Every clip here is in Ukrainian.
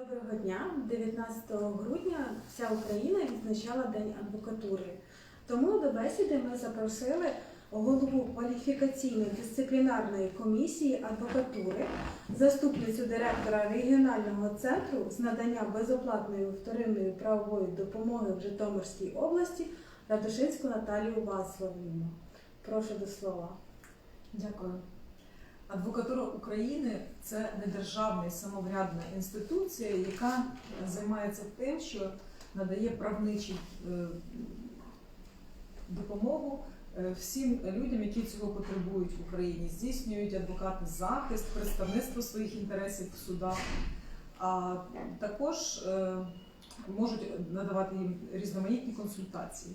Доброго дня! 19 грудня вся Україна відзначала День адвокатури. Тому до бесіди ми запросили голову кваліфікаційної дисциплінарної комісії адвокатури, заступницю директора регіонального центру з надання безоплатної вторинної правової допомоги в Житомирській області Радушинську Наталію Васловівну. Прошу до слова. Дякую. Адвокатура України це недержавна самоврядна інституція, яка займається тим, що надає правничу е, допомогу е, всім людям, які цього потребують в Україні, здійснюють адвокати захист, представництво своїх інтересів в судах, а також е, можуть надавати їм різноманітні консультації.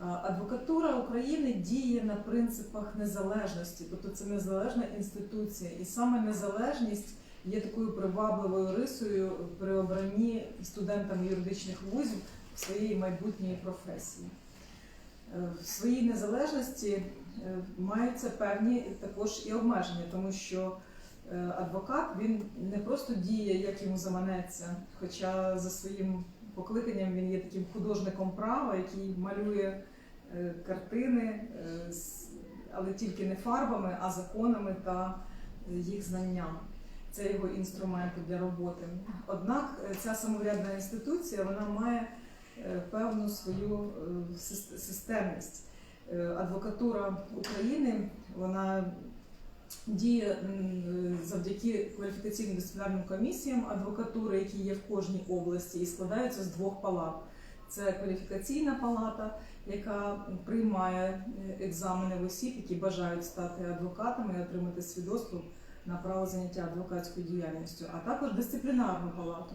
Адвокатура України діє на принципах незалежності, тобто це незалежна інституція, і саме незалежність є такою привабливою рисою при обранні студентами юридичних вузів своєї майбутньої професії. Е, В своїй незалежності е, маються певні також і обмеження, тому що е, адвокат він не просто діє, як йому заманеться, хоча за своїм покликанням він є таким художником права, який малює картини, е, але тільки не фарбами, а законами та е, їх знанням. Це його інструменти для роботи. Однак е, ця самоврядна інституція вона має е, певну свою е, системність. Е, Адвокатура України вона діє завдяки кваліфікаційним дисциплінарним комісіям адвокатури, які є в кожній області, і складаються з двох палат. Це кваліфікаційна палата, яка приймає е, екзамени в осіб, які бажають стати адвокатами і отримати свідоцтво на право заняття адвокатською діяльністю, а також дисциплінарну палату.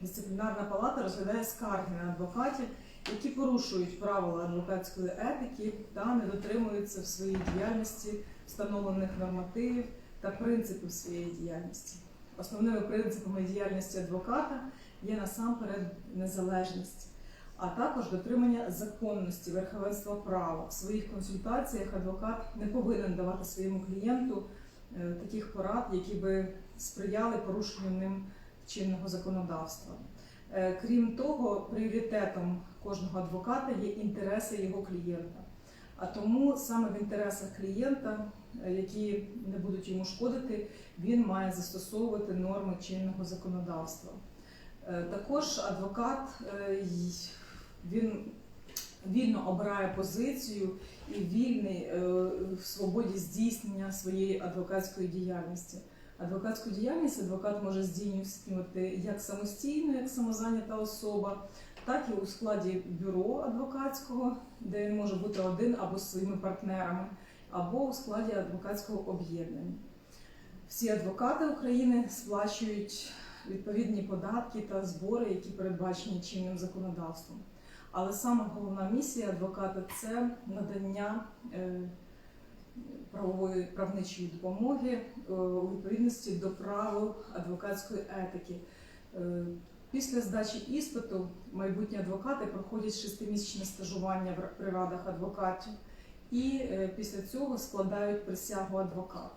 Дисциплінарна палата розглядає скарги на адвокатів, які порушують правила адвокатської етики та не дотримуються в своїй діяльності встановлених нормативів та принципів своєї діяльності. Основними принципами діяльності адвоката є насамперед незалежність, а також дотримання законності, верховенства права. В своїх консультаціях адвокат не повинен давати своєму клієнту е, таких порад, які би сприяли порушенню ним чинного законодавства. Е, Крім того, пріоритетом кожного адвоката є інтереси його клієнта. А тому саме в інтересах клієнта, е, які не будуть йому шкодити, він має застосовувати норми чинного законодавства. Також адвокат він вільно обирає позицію і вільний е, в свободі здійснення своєї адвокатської діяльності. Адвокатську діяльність адвокат може здійснювати як самостійно, як самозайнята особа, так і у складі бюро адвокатського, де він може бути один або з своїми партнерами, або у складі адвокатського об'єднання. Всі адвокати України сплачують відповідні податки та збори, які передбачені чинним законодавством. Але саме головна місія адвоката це надання е, правової правничої допомоги е, у відповідності до правил адвокатської етики. Е, Після здачі іспиту майбутні адвокати проходять шестимісячне стажування в- радах адвокатів і після цього складають присягу адвоката.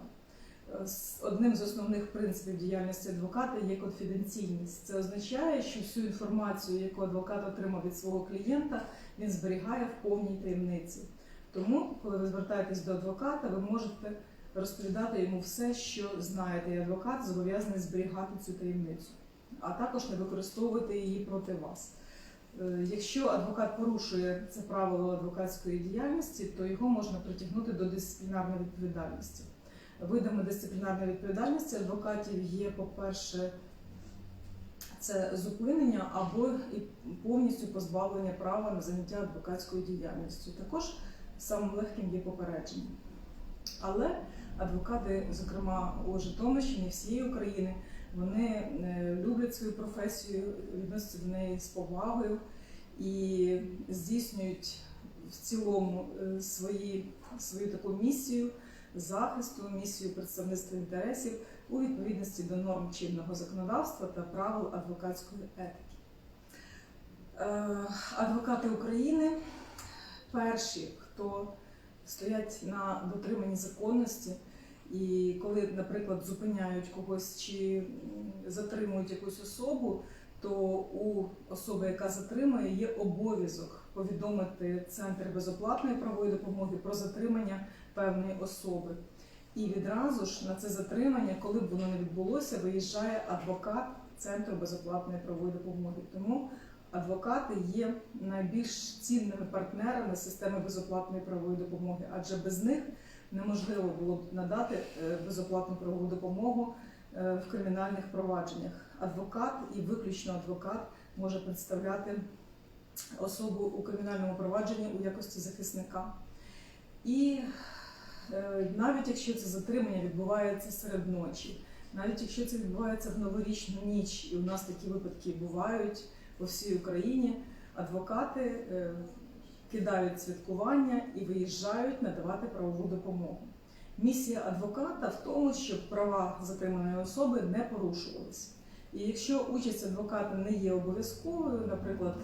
Одним з основних принципів діяльності адвоката є конфіденційність. Це означає, що всю інформацію, яку адвокат отримав від свого клієнта, він зберігає в повній таємниці. Тому, коли ви звертаєтесь до адвоката, ви можете розповідати йому все, що знаєте, і адвокат зобов'язаний зберігати цю таємницю, а також не використовувати її проти вас. Е, Якщо адвокат порушує це правило адвокатської діяльності, то його можна притягнути до дисциплінарної відповідальності. Видами дисциплінарної відповідальності адвокатів є, по-перше, це зупинення або і повністю позбавлення права на заняття адвокатською діяльністю. Також самим легким є попередження. Але адвокати, зокрема у Житомирщині, всієї України, вони е, люблять свою професію, відносяться до неї з повагою і здійснюють в цілому е, свої, свою таку місію захисту, місію представництва інтересів у відповідності до норм чинного законодавства та правил адвокатської етики. Е, Адвокати України перші, хто стоять на дотриманні законності, і коли, наприклад, зупиняють когось чи затримують якусь особу, то у особи, яка затримує, є обов'язок повідомити центр безоплатної правової допомоги про затримання певної особи. І відразу ж на це затримання, коли б воно не відбулося, виїжджає адвокат центру безоплатної правової допомоги. Тому адвокати є найбільш цінними партнерами системи безоплатної правової допомоги, адже без них неможливо було б надати е, безоплатну правову допомогу е, в кримінальних провадженнях. Адвокат і виключно адвокат може представляти особу у кримінальному провадженні у якості захисника. І навіть якщо це затримання відбувається серед ночі, навіть якщо це відбувається в новорічну ніч, і у нас такі випадки бувають по всій Україні, адвокати е, кидають святкування і виїжджають надавати правову допомогу. Місія адвоката в тому, щоб права затриманої особи не порушувалися. І якщо участь адвоката не є обов'язковою, наприклад,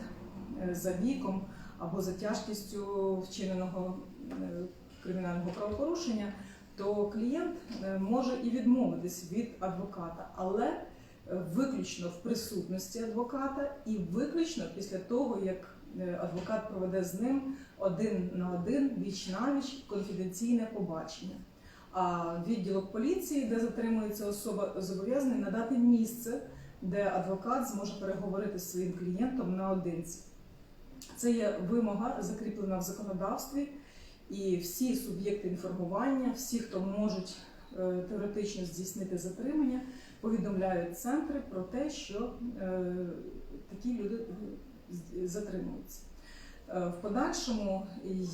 е, за віком або за тяжкістю вчиненого е, кримінального правопорушення, то клієнт е, може і відмовитись від адвоката, але е, виключно в присутності адвоката і виключно після того, як е, адвокат проведе з ним один на один, віч на віч конфіденційне побачення. А відділок поліції, де затримується особа, зобов'язаний надати місце, де адвокат зможе переговорити з своїм клієнтом наодинці. Це є вимога, закріплена в законодавстві, і всі суб'єкти інформування, всі, хто можуть е, теоретично здійснити затримання, повідомляють центри про те, що е, такі люди е, затримуються. В подальшому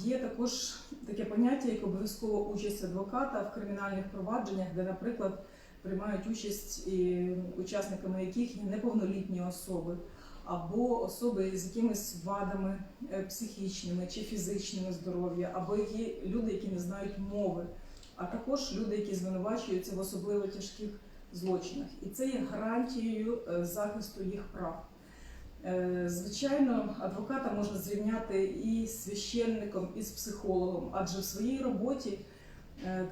є також таке поняття, як обов'язкова участь адвоката в кримінальних провадженнях, де, наприклад, приймають участь і учасниками яких є неповнолітні особи або особи з якимись вадами е, психічними чи фізичними здоров'я, або є люди, які не знають мови, а також люди, які звинувачуються в особливо тяжких злочинах. І це є гарантією е, захисту їх прав. Е, Звичайно, адвоката можна зрівняти і з священником, і з психологом, адже в своїй роботі,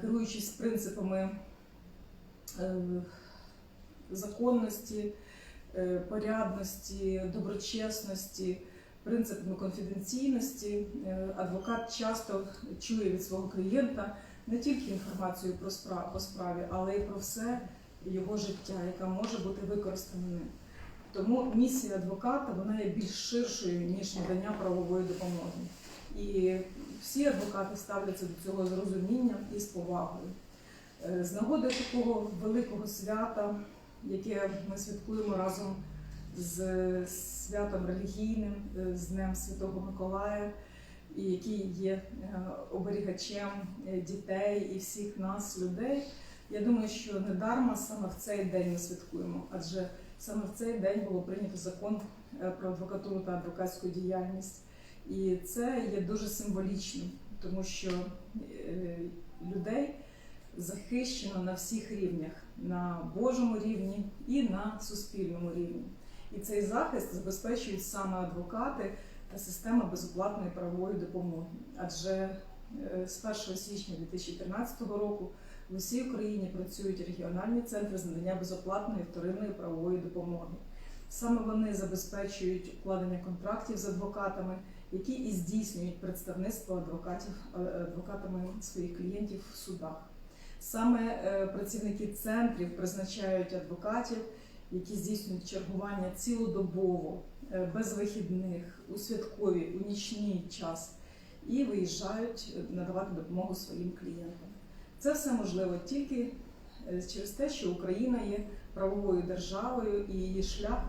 керуючись принципами законності, порядності, доброчесності, принципами конфіденційності, е, адвокат часто чує від свого клієнта не тільки інформацію про справ, по справі, але й про все його життя, яка може бути використана ним. Тому місія адвоката вона є більш ширшою ніж надання правової допомоги. І всі адвокати ставляться до цього з розумінням і з повагою. Е, З нагоди такого великого свята, яке ми святкуємо разом з святом релігійним, е, з Днем Святого Миколая, і який є е, оберігачем е, дітей і всіх нас, людей. Я думаю, що недарма саме в цей день ми святкуємо, адже саме в цей день було прийнято закон про адвокатуру та адвокатську діяльність. І це є дуже символічним, тому що людей захищено на всіх рівнях, на Божому рівні і на суспільному рівні. І цей захист забезпечують саме адвокати та система безоплатної правової допомоги. Адже е, з 1 січня 2013 року в усій Україні працюють регіональні центри з надання безоплатної вторинної правової допомоги. Саме вони забезпечують укладення контрактів з адвокатами, які і здійснюють представництво адвокатів е, адвокатами своїх клієнтів в судах. Саме е, працівники центрів призначають адвокатів, які здійснюють чергування цілодобово, е, без вихідних, у святкові, у нічний час і виїжджають е, надавати допомогу своїм клієнтам. Це все можливо тільки через те, що Україна є правовою державою і її шлях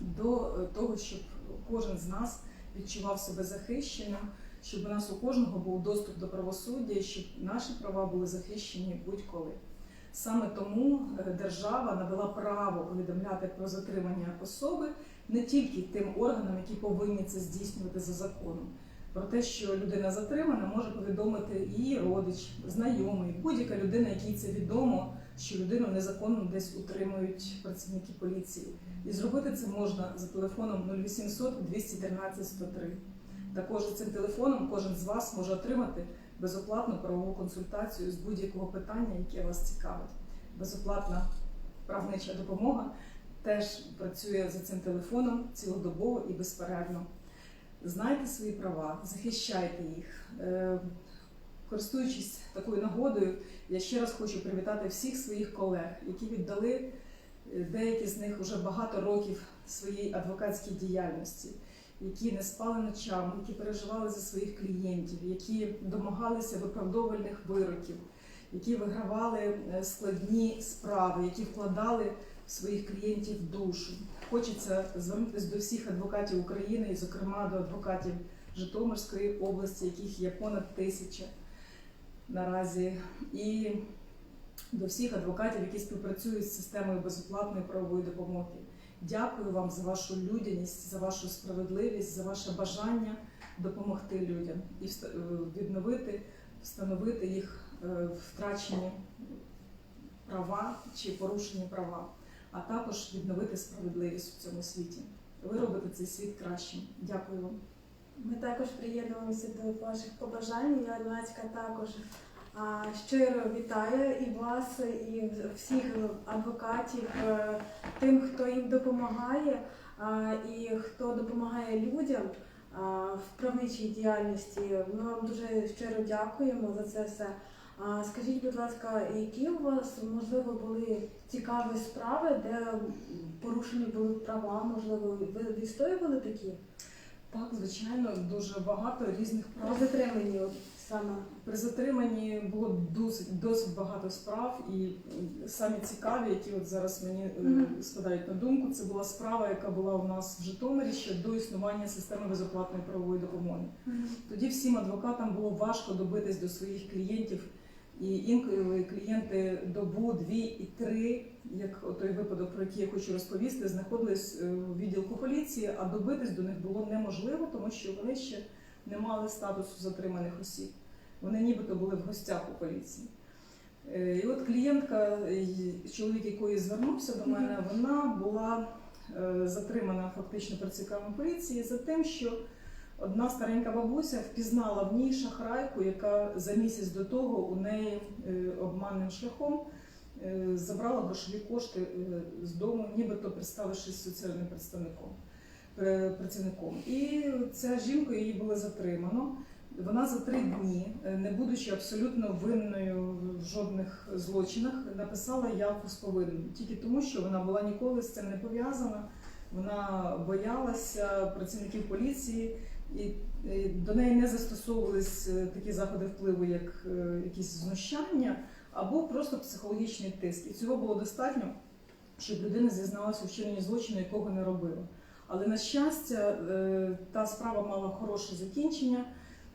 до того, щоб кожен з нас відчував себе захищеним, щоб у нас у кожного був доступ до правосуддя, щоб наші права були захищені будь-коли. Саме тому е, держава надала право повідомляти про затримання особи не тільки тим органам, які повинні це здійснювати за законом. Про те, що людина затримана, може повідомити її родич, знайомий, будь-яка людина, якій це відомо, що людину незаконно десь утримують працівники поліції. І зробити це можна за телефоном 0800 213 103. Також цим телефоном кожен з вас може отримати безоплатну правову консультацію з будь-якого питання, яке вас цікавить. Безоплатна правнича допомога теж працює за цим телефоном цілодобово і безперервно. Знайте свої права, захищайте їх. Е, Користуючись такою нагодою, я ще раз хочу привітати всіх своїх колег, які віддали е, деякі з них вже багато років своїй адвокатській діяльності, які не спали ночами, які переживали за своїх клієнтів, які домагалися виправдовувальних вироків, які вигравали е, складні справи, які вкладали в своїх клієнтів душу. Хочеться звернутися до всіх адвокатів України, і, зокрема, до адвокатів Житомирської області, яких є понад тисяча наразі, і до всіх адвокатів, які співпрацюють з системою безоплатної правової допомоги. Дякую вам за вашу людяність, за вашу справедливість, за ваше бажання допомогти людям і е, відновити, встановити їх е, втрачені права чи порушені права, а також відновити справедливість у цьому світі. Ви робите цей світ кращим. Дякую вам. Ми також приєднуємося до ваших побажань. Я Нацька також щиро вітаю і вас, і всіх адвокатів, е, тим, хто їм допомагає, і хто допомагає людям в правничій діяльності. Ми вам дуже щиро дякуємо за це все. Скажіть, будь ласка, які у вас можливо були цікаві справи, де порушені були права? Можливо, ви відстоювали такі? Так, звичайно, дуже багато різних прав. затриманні от саме. При затриманні було досить досить багато справ, і самі цікаві, які от зараз мені е, Мгм. спадають на думку, це була справа, яка була у нас в Житомирі ще до існування системи безоплатної правової допомоги. Тоді всім адвокатам було важко добитись до своїх клієнтів, і інколи клієнти добу, дві і три, як той випадок, про який я хочу розповісти, знаходились е, у відділку поліції, а добитись до них було неможливо, тому що вони ще не мали статусу затриманих осіб. Вони нібито були в гостях у поліції. Е, І от клієнтка, чоловік якої звернувся до мене, вона була е, затримана фактично працівниками поліції за тим, що одна старенька бабуся впізнала в ній шахрайку, яка за місяць до того у неї е, обманним шляхом забрала грошові кошти з дому, нібито представившись соціальним представником працівником. І ця жінка її було затримано. Вона за три дні, е, не будучи абсолютно винною в жодних злочинах, написала явку з повинною. Тільки тому, що вона була ніколи з цим не пов'язана. Вона боялася працівників поліції, і е, до неї не застосовувались е, такі заходи впливу, як е, якісь знущання або просто психологічний тиск. І цього було достатньо, щоб людина зізналася у вчиненні злочину, якого не робила. Але на щастя, е, та справа мала хороше закінчення.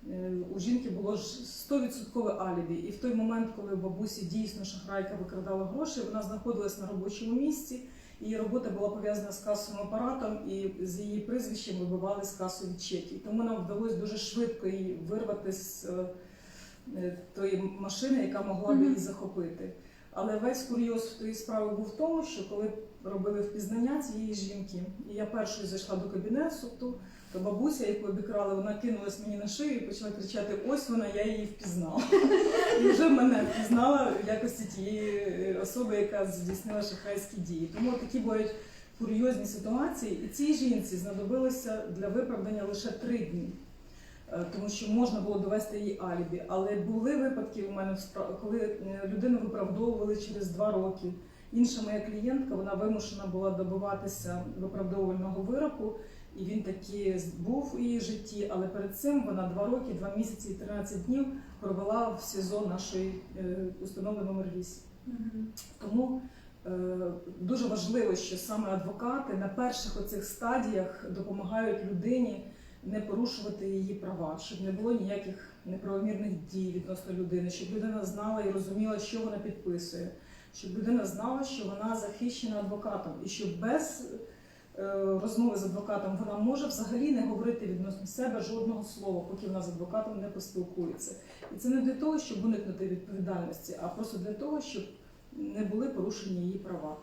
Е, У жінки було ж 100% алібі, і в той момент, коли бабусі дійсно шахрайка викрадала гроші, вона знаходилась на робочому місці. Її робота була пов'язана з касовим апаратом, і з її прізвищем вибивали з касові чеки. Тому нам вдалося дуже швидко її вирвати з е, тої машини, яка могла б її захопити. Але весь курйоз в тої справи був в тому, що коли робили впізнання цієї жінки, і я першою зайшла до кабінету, то бабуся, яку обікрали, вона кинулась мені на шию і почала кричати: Ось вона, я її впізнала. І вже мене впізнала в якості тієї е, особи, яка здійснила шахрайські дії. Тому такі бувають курйозні ситуації, і цій жінці знадобилося для виправдання лише три дні. Е, Тому що можна було довести її алібі, але були випадки у мене коли е, людину виправдовували через два роки. Інша моя клієнтка вона вимушена була добиватися виправдовувального вироку, і він таки був у її житті. Але перед цим вона два роки, два місяці і 13 днів провела в СІЗО нашої е, установи номер 8. Тому е, дуже важливо, що саме адвокати на перших оцих стадіях допомагають людині не порушувати її права, щоб не було ніяких неправомірних дій відносно людини, щоб людина знала і розуміла, що вона підписує, щоб людина знала, що вона захищена адвокатом, і що без е, розмови з адвокатом вона може взагалі не говорити відносно себе жодного слова, поки вона з адвокатом не поспілкується. І це не для того, щоб уникнути відповідальності, а просто для того, щоб не були порушені її права.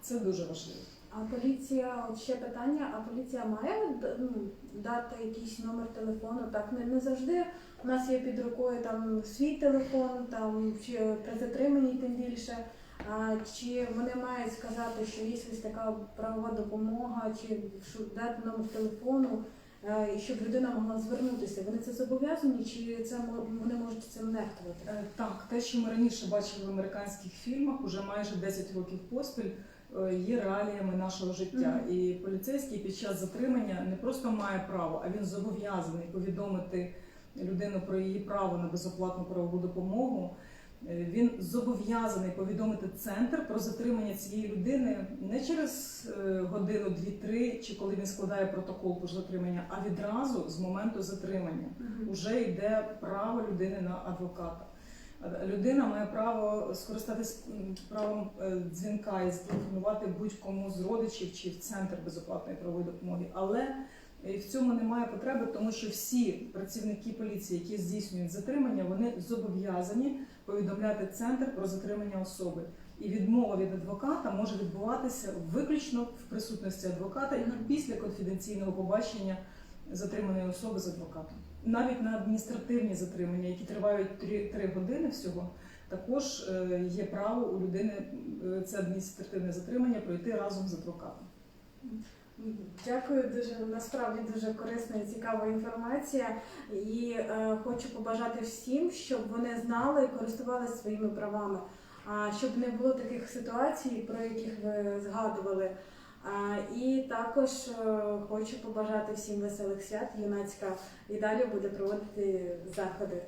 Це дуже важливо. А поліція, от ще питання, а поліція має ну, дати якийсь номер телефону? Так, не, не завжди у нас є під рукою там свій телефон, там чи при затриманні тим більше. А, чи вони мають сказати, що є ось така правова допомога, чи дати номер телефону, е, і щоб людина могла звернутися? Вони це зобов'язані, чи це вони можуть цим нехтувати? Е, Так, те, що ми раніше бачили в американських фільмах, уже майже 10 років поспіль, є реаліями нашого життя. Мгм. І поліцейський під час затримання не просто має право, а він зобов'язаний повідомити людину про її право на безоплатну правову допомогу. Е, Він зобов'язаний повідомити центр про затримання цієї людини не через е, годину, дві-три, чи коли він складає протокол про затримання, а відразу з моменту затримання вже йде право людини на адвоката. Людина має право скористатись правом е, дзвінка і зателефонувати будь-кому з родичів чи в центр безоплатної правової допомоги. Але е, в цьому немає потреби, тому що всі працівники поліції, які здійснюють затримання, вони зобов'язані повідомляти центр про затримання особи. І відмова від адвоката може відбуватися виключно в присутності адвоката і після конфіденційного побачення затриманої особи з адвокатом. Навіть на адміністративні затримання, які тривають 3, години всього, також е, є право у людини е, це адміністративне затримання пройти разом з адвокатом. Дякую дуже насправді дуже корисна і цікава інформація. І е, хочу побажати всім, щоб вони знали і користувалися своїми правами, а щоб не було таких ситуацій, про яких ви згадували. І також е, хочу побажати всім веселих свят. Юнацька і далі буде проводити заходи